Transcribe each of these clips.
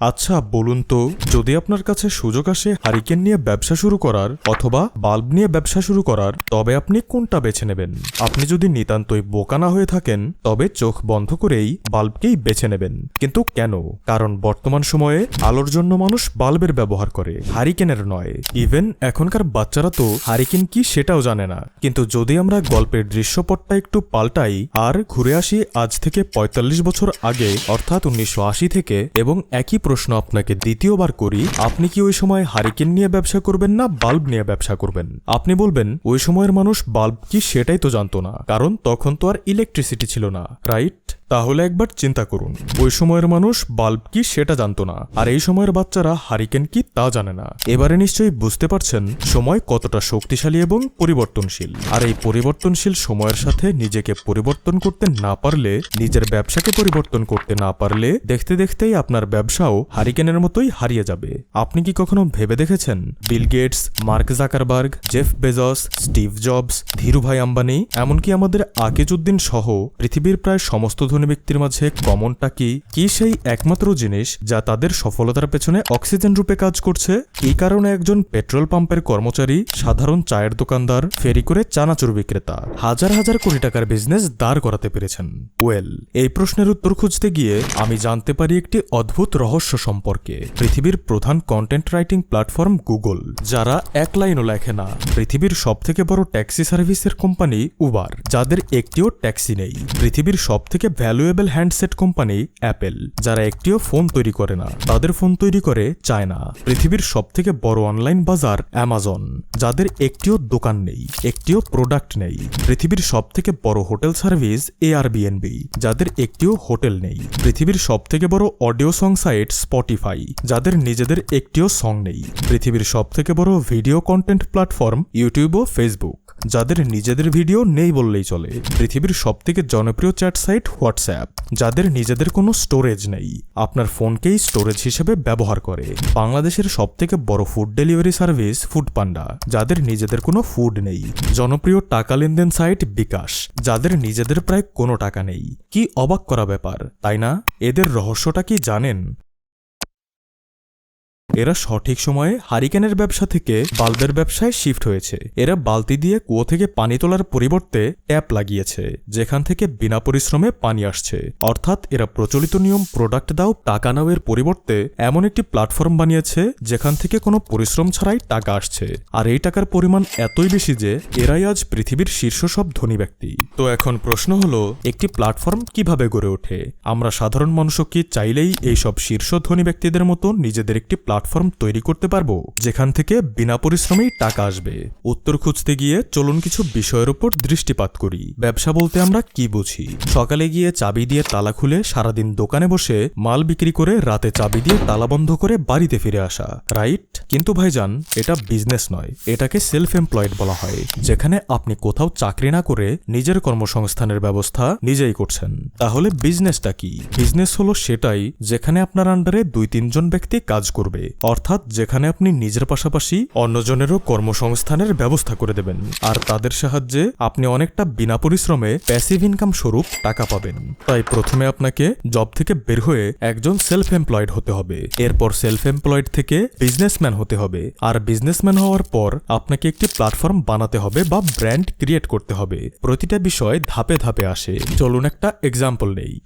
আচ্ছা বলুন তো, যদি আপনার কাছে সুযোগ আসে হারিকেন নিয়ে ব্যবসা শুরু করার অথবা বাল্ব নিয়ে ব্যবসা শুরু করার, তবে আপনি কোনটা বেছে নেবেন? আপনি যদি নিতান্তই বোকা না হয়ে থাকেন, তবে চোখ বন্ধ করেই বাল্বকেই বেছে নেবেন। কিন্তু কেন? কারণ বর্তমান সময়ে আলোর জন্য মানুষ বাল্বের ব্যবহার করে, হারিকেনের নয়। ইভেন এখনকার বাচ্চারা তো হারিকেন কি সেটাও জানে না। কিন্তু যদি আমরা গল্পের দৃশ্যপটটা একটু পাল্টাই, আর ঘুরে আসি আজ থেকে ৪৫ বছর আগে, অর্থাৎ উনিশশো আশি থেকে, এবং একই প্রশ্ন আপনাকে দ্বিতীয়বার করি, আপনি কি ওই সময় হারিকেন নিয়ে ব্যবসা করবেন না বাল্ব নিয়ে ব্যবসা করবেন? আপনি বলবেন, ওই সময়ের মানুষ বাল্ব কি সেটাই তো জানতো না, কারণ তখন তো আর ইলেকট্রিসিটি ছিল না রাইট তাহলে একবার চিন্তা করুন, ওই সময়ের মানুষ বাল্ব কি সেটা জানতো না, আর এই সময়ের বাচ্চারা হারিকেন কি তা জানে না। এবারে নিশ্চয়ই বুঝতে পারছেন, সময় কতটা শক্তিশালী এবং পরিবর্তনশীল। আর এই পরিবর্তনশীল সময়ের সাথে নিজেকে পরিবর্তন করতে না পারলে, নিজের ব্যবসাকে পরিবর্তন করতে না পারলে, দেখতে দেখতেই আপনার ব্যবসাও হারিকেনের মতোই হারিয়ে যাবে। আপনি কি কখনো ভেবে দেখেছেন? Bill Gates, Mark Zuckerberg, Jeff Bezos, Steve Jobs, Dhirubhai Ambani, এমনকি আমাদের আকিজউদ্দিন সহ পৃথিবীর প্রায় সমস্ত ধনী ব্যক্তির মাঝে কমনটা কি? কি সেই একমাত্র জিনিস যা তাদের সফলতার পেছনে অক্সিজেন রূপে কাজ করছে? এই কারণে একজন পেট্রোল পাম্পের কর্মচারী, সাধারণ চায়ের দোকানদার, ফেরি করে চানাচুর বিক্রেতা, হাজার হাজার কোটি টাকার বিজনেস দাঁড় করাতে পেরেছেন। ওয়েল, এই প্রশ্নের উত্তর খুঁজতে গিয়ে আমি জানতে পারি একটি অদ্ভুত রহস্য সম্পর্কে। পৃথিবীর প্রধান কন্টেন্ট রাইটিং প্ল্যাটফর্ম গুগল যারা এক লাইনও লেখে না। পৃথিবীর সব থেকে বড় ট্যাক্সি সার্ভিসের কোম্পানি উবার যাদের একটিও ট্যাক্সি নেই। পৃথিবীর সব থেকে ভ্যালুয়েবল হ্যান্ডসেট কোম্পানি অ্যাপেল যারা একটিও ফোন তৈরি করে না। তাদের ফোন তৈরি করে চায়না পৃথিবীর সব থেকে বড় অনলাইন বাজার অ্যামাজন যাদের একটিও দোকান নেই, একটিও প্রোডাক্ট নেই। পৃথিবীর সব থেকে বড় হোটেল সার্ভিস এ এআরবিএনবি যাদের একটিও হোটেল নেই। পৃথিবীর সব থেকে বড় অডিও সং সাইট স্পটিফাই যাদের নিজেদের একটিও সং নেই। পৃথিবীর সব থেকে বড় ভিডিও কন্টেন্ট প্ল্যাটফর্ম ইউটিউব ও ফেসবুক যাদের নিজেদের ভিডিও নেই বললেই চলে। পৃথিবীর সব থেকে জনপ্রিয় চ্যাট সাইট হোয়াটসঅ্যাপ যাদের নিজেদের কোনো স্টোরেজ নেই। আপনার ফোনকেই স্টোরেজ হিসেবে ব্যবহার করে। বাংলাদেশের সব থেকে বড় food delivery service Foodpanda যাদের নিজেদের কোনো ফুড নেই। জনপ্রিয় টাকা লেনদেন সাইট বিকাশ, যাদের নিজেদের প্রায় কোনো টাকা নেই। কি অবাক করা ব্যাপার, তাই না? এদের রহস্যটা কি জানেন? এরা সঠিক সময়ে হারিকেনের ব্যবসা থেকে বাল্বের ব্যবসায় শিফট হয়েছে। এরা বালতি দিয়ে কুয়ো থেকে পানি তোলার পরিবর্তে ট্যাপ লাগিয়েছে, যেখান থেকে বিনা পরিশ্রমে পানি আসছে। অর্থাৎ এরা প্রচলিত নিয়ম প্রোডাক্ট দাও, টাকা নাও এর পরিবর্তে এমন একটি প্ল্যাটফর্ম বানিয়েছে, যেখান থেকে কোনো পরিশ্রম ছাড়াই টাকা আসছে। আর এই টাকার পরিমাণ এতই বেশি যে এরাই আজ পৃথিবীর শীর্ষ সব ধনী ব্যক্তি। তো এখন প্রশ্ন হলো, একটি প্ল্যাটফর্ম কীভাবে গড়ে ওঠে? আমরা সাধারণ মানুষও কি চাইলেই এইসব শীর্ষ ধনী ব্যক্তিদের মতো নিজেদের একটি প্ল্যাটফর্ম তৈরি করতে পারব, যেখান থেকে বিনা পরিশ্রমেই টাকা আসবে। উত্তর খুঁজতে গিয়ে চলুন কিছু বিষয়ের উপর দৃষ্টিপাত করি। ব্যবসা বলতে আমরা কি বুঝি? সকালে গিয়ে চাবি দিয়ে তালা খুলে সারাদিন দোকানে বসে মাল বিক্রি করে রাতে চাবি দিয়ে তালা বন্ধ করে বাড়িতে ফিরে আসা। রাইট? কিন্তু ভাইজান, এটা বিজনেস নয়, এটাকে সেলফ এমপ্লয়েড বলা হয়, যেখানে আপনি কোথাও চাকরি না করে নিজের কর্মসংস্থানের ব্যবস্থা নিজেই করছেন। তাহলে বিজনেসটা কি? বিজনেস হলো সেটাই, যেখানে আপনার আন্ডারে দুই তিনজন ব্যক্তি কাজ করবে। অর্থাৎ যেখানে আপনি নিজের পাশাপাশি অন্যজনেরও কর্মসংস্থানের ব্যবস্থা করে দেবেন। আর তাদের সাহায্যে আপনি অনেকটা বিনা পরিশ্রমে প্যাসিভ ইনকাম স্বরূপ টাকা পাবেন। তাই প্রথমে আপনাকে জব থেকে বের হয়ে একজন সেলফ এমপ্লয়েড হতে হবে। এরপর সেলফ এমপ্লয়েড থেকে বিজনেসম্যান হতে হবে। আর বিজনেসম্যান হওয়ার পর আপনাকে একটি প্ল্যাটফর্ম বানাতে হবে বা ব্র্যান্ড ক্রিয়েট করতে হবে। প্রতিটা বিষয় ধাপে ধাপে আসে। চলুন একটা এক্সাম্পল নেই।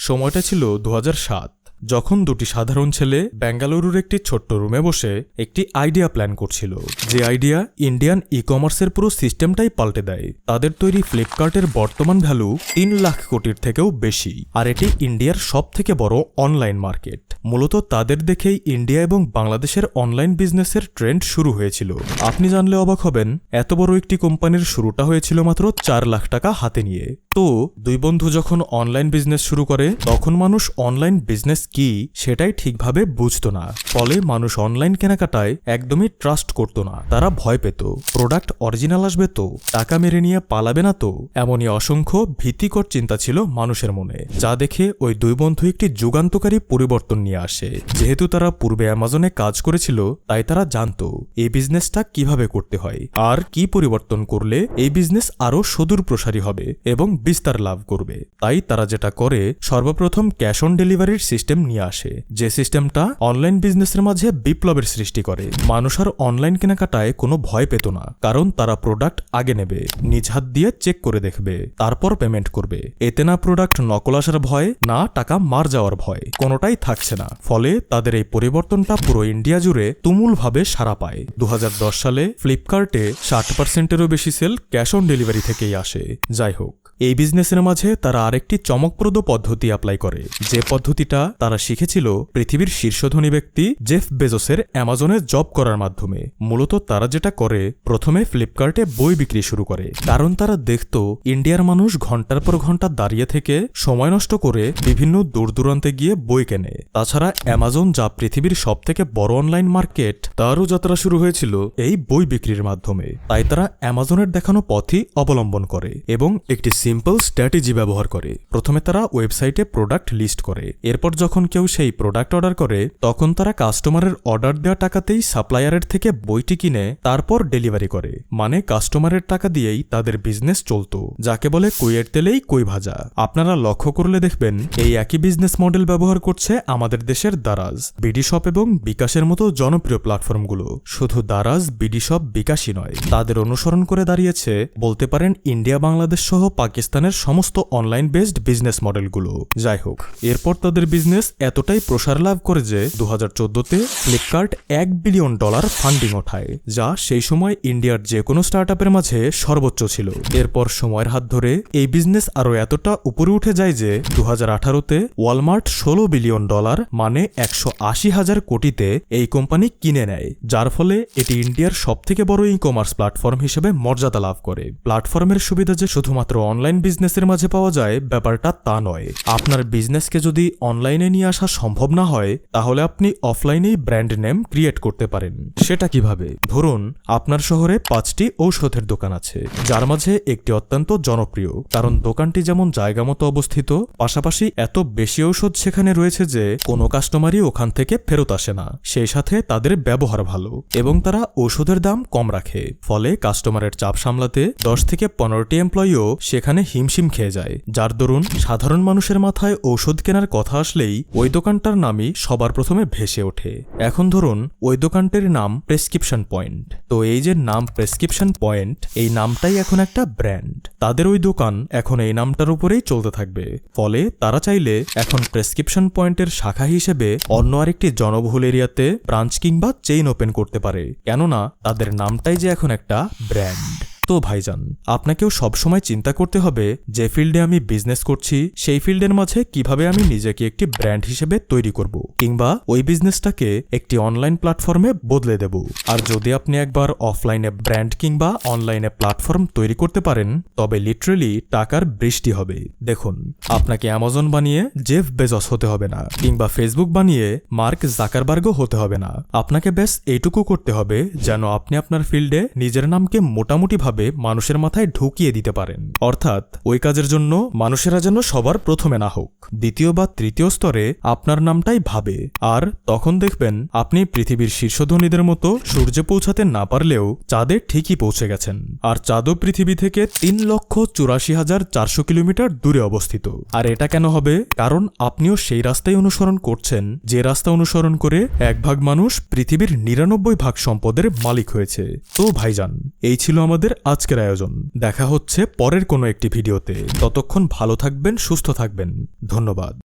সময়টা ছিল দু হাজার সাত। যখন দুটি সাধারণ ছেলে বেঙ্গালুরুর একটি ছোট্ট রুমে বসে একটি আইডিয়া প্ল্যান করছিল। যে আইডিয়া ইন্ডিয়ান ই কমার্সের পুরো সিস্টেমটাই পাল্টে দেয়। তাদের তৈরি ফ্লিপকার্টের বর্তমান ভ্যালু তিন লাখ কোটির থেকেও বেশি। আর এটি ইন্ডিয়ার সব থেকে বড় অনলাইন মার্কেট। মূলত তাদের দেখেই ইন্ডিয়া এবং বাংলাদেশের অনলাইন বিজনেসের ট্রেন্ড শুরু হয়েছিল। আপনি জানলে অবাক হবেন, এত বড় একটি কোম্পানির শুরুটা হয়েছিল মাত্র চার লাখ টাকা হাতে নিয়ে। তো, দুই বন্ধু যখন অনলাইন বিজনেস শুরু করে, তখন মানুষ অনলাইন বিজনেস কি সেটাই ঠিকভাবে বুঝত না। ফলে মানুষ অনলাইন কেনাকাটায় একদমই ট্রাস্ট করত না। তারা ভয় পেত, প্রোডাক্ট অরিজিনাল আসবে তো, টাকা মেরে নিয়ে পালাবে না তো, এমনই অসংখ্য ভীতিকর চিন্তা ছিল মানুষের মনে। যা দেখে ওই দুই বন্ধু একটি যুগান্তকারী পরিবর্তন নিয়ে আসে। যেহেতু তারা পূর্বে অ্যামাজনে কাজ করেছিল, তাই তারা জানতো এই বিজনেসটা কীভাবে করতে হয় আর কি পরিবর্তন করলে এই বিজনেস আরও সুদূর প্রসারী হবে এবং বিস্তার লাভ করবে। তাই তারা যেটা করে, সর্বপ্রথম ক্যাশ অন ডেলিভারির সিস্টেম নিয়ে আসে। যে সিস্টেমটা অনলাইন বিজনেসের মাঝে বিপ্লবের সৃষ্টি করে। মানুষ আর অনলাইন কেনাকাটায় কোনো ভয় পেত না, কারণ তারা প্রোডাক্ট আগে নেবে, নিজ হাত দিয়ে চেক করে দেখবে, তারপর পেমেন্ট করবে। এতে না প্রোডাক্ট নকল আসার ভয়, না টাকা মার যাওয়ার ভয়, কোনোটাই থাকছে না। ফলে তাদের এই পরিবর্তনটা পুরো ইন্ডিয়া জুড়ে তুমুলভাবে সারা পায়। দু হাজার দশ সালে ফ্লিপকার্টে ষাট পার্সেন্টেরও বেশি সেল ক্যাশ অন ডেলিভারি থেকেই আসে। যাই হোক এই বিজনেসের মাঝে তারা আরেকটি চমকপ্রদ পদ্ধতি অ্যাপ্লাই করে। যে পদ্ধতিটা তারা শিখেছিল পৃথিবীর শীর্ষধনী ব্যক্তি জেফ বেজোসের অ্যামাজনে জব করার মাধ্যমে। মূলত তারা যেটা করে, প্রথমে ফ্লিপকার্টে বই বিক্রি শুরু করে। কারণ তারা দেখত, ইন্ডিয়ার মানুষ ঘণ্টার পর ঘণ্টা দাঁড়িয়ে থেকে সময় নষ্ট করে বিভিন্ন দূর দূরান্তে গিয়ে বই কেনে। তাছাড়া অ্যামাজন যা পৃথিবীর সব থেকে বড় অনলাইন মার্কেট তারও যাত্রা শুরু হয়েছিল এই বই বিক্রির মাধ্যমে। তাই তারা অ্যামাজনের দেখানো পথই অবলম্বন করে এবং একটি সিম্পল স্ট্র্যাটেজি ব্যবহার করে। প্রথমে তারা ওয়েবসাইটে প্রোডাক্ট লিস্ট করে। এরপর যখন কেউ সেই প্রোডাক্ট অর্ডার করে, তখন তারা কাস্টমারের অর্ডার দেওয়া টাকাতেই সাপ্লায়ারের থেকে বইটি কিনে তারপর ডেলিভারি করে। মানে কাস্টমারের টাকা দিয়েই তাদের বিজনেস চলতো, যাকে বলে কুইয়ের তেলেই কুই ভাজা। আপনারা লক্ষ্য করলে দেখবেন, এই একই বিজনেস মডেল ব্যবহার করছে আমাদের দেশের দারাজ, বিডি শপ এবং বিকাশের মতো জনপ্রিয় প্ল্যাটফর্মগুলো শুধু দারাজ, বিডি শপ বিকাশই নয়, তাদের অনুসরণ করে দাঁড়িয়েছে বলতে পারেন ইন্ডিয়া, বাংলাদেশ সহ পাকিস্তানের সমস্ত অনলাইন বেসড বিজনেস মডেলগুলো যাই হোক এরপর তাদের বিজনেস এতটাই প্রসার লাভ করে যে দু হাজার চোদ্দতে ফ্লিপকার্ট এক বিলিয়ন ডলার ফান্ডিং ওঠায়, যা সেই সময় ইন্ডিয়ার যে কোনো স্টার্ট আপের মাঝে সর্বোচ্চ ছিল। এরপর সময়ের হাত ধরে এই বিজনেস আরও এতটা উপরে উঠে যায় যে দু হাজার আঠারোতে ওয়ালমার্ট ষোলো বিলিয়ন ডলার মানে একশো আশি হাজার কোটিতে এই কোম্পানি কিনে নেয়, যার ফলে এটি ইন্ডিয়ার সবথেকে বড় ই কমার্স প্ল্যাটফর্ম হিসেবে মর্যাদা লাভ করে। প্ল্যাটফর্মের সুবিধা যে শুধুমাত্র অনলাইন বিজনেসের মাঝে পাওয়া যায়, ব্যাপারটা তা নয়। আপনার বিজনেসকে যদি অনলাইনে নিয়ে আসা সম্ভব না হয়, তাহলে আপনি অফলাইনেই ব্র্যান্ড নেম ক্রিয়েট করতে পারেন। সেটা কীভাবে? ধরুন, আপনার শহরে পাঁচটি ঔষধের দোকান আছে, যার মাঝে একটি অত্যন্ত জনপ্রিয়। কারণ দোকানটি যেমন জায়গা মতো অবস্থিত, পাশাপাশি এত বেশি ঔষধ সেখানে রয়েছে যে, কোনো কাস্টমারই ওখান থেকে ফেরত আসে না। সেই সাথে তাদের ব্যবহার ভালো এবং তারা ঔষধের দাম কম রাখে। ফলে কাস্টমারের চাপ সামলাতে দশ থেকে পনেরোটি এমপ্লয়িও সেখানে হিমশিম খেয়ে যায়। যার দরুন সাধারণ মানুষের মাথায় ঔষধ কেনার কথা আসলেই ওই দোকানটার নামই সবার প্রথমে ভেসে ওঠে। এখন ধরুন ওই দোকানটির নাম প্রেসক্রিপশন পয়েন্ট। তো এই যে নাম প্রেসক্রিপশন পয়েন্ট, এই নামটাই এখন একটা ব্র্যান্ড। তাদের ওই দোকান এখন এই নামটার উপরেই চলতে থাকবে। ফলে তারা চাইলে এখন প্রেসক্রিপশন পয়েন্টের শাখা হিসেবে অন্য আরেকটি জনবহুল এরিয়াতে ব্রাঞ্চ কিংবা চেইন ওপেন করতে পারে। কেননা তাদের নামটাই যে এখন একটা ব্র্যান্ড। তো ভাইজান, আপনাকেও সবসময় চিন্তা করতে হবে যে ফিল্ডে আমি বিজনেস করছি, সেই ফিল্ডের মাঝে কীভাবে আমি নিজেকে একটি ব্র্যান্ড হিসেবে তৈরি করব কিংবা ওই বিজনেসটাকে একটি অনলাইন প্ল্যাটফর্মে বদলে দেব। আর যদি আপনি একবার অফলাইনে ব্র্যান্ড কিংবা অনলাইনে প্ল্যাটফর্ম তৈরি করতে পারেন, তবে লিটারেলি টাকার বৃষ্টি হবে। দেখুন, আপনাকে অ্যামাজন বানিয়ে জেফ বেজস হতে হবে না, কিংবা ফেসবুক বানিয়ে মার্ক জাকারবার্গও হতে হবে না। আপনাকে ব্যাস এইটুকু করতে হবে যেন আপনি আপনার ফিল্ডে নিজের নামকে মোটামুটিভাবে মানুষের মাথায় ঢুকিয়ে দিতে পারেন। অর্থাৎ, ওই কাজের জন্য মানুষেরা যেন সবার প্রথমে না হোক। দ্বিতীয় বা তৃতীয় স্তরে আপনার নামটাই ভাবে। আর তখন দেখবেন, আপনি পৃথিবীর শীর্ষধনীদের মতো সূর্যে পৌঁছাতে না পারলেও চাঁদে ঠিকই পৌঁছে গেছেন। আর চাঁদও পৃথিবী থেকে তিন লক্ষ চুরাশি হাজার চারশো কিলোমিটার দূরে অবস্থিত। আর এটা কেন হবে? কারণ আপনিও সেই রাস্তায় অনুসরণ করছেন, যে রাস্তা অনুসরণ করে এক ভাগ মানুষ পৃথিবীর নিরানব্বই ভাগ সম্পদের মালিক হয়েছে। তো ভাইজান, এই ছিল আমাদের আজকের আয়োজন। দেখা হচ্ছে পরের কোনো একটি ভিডিওতে। ততক্ষণ ভালো থাকবেন সুস্থ থাকবেন। ধন্যবাদ।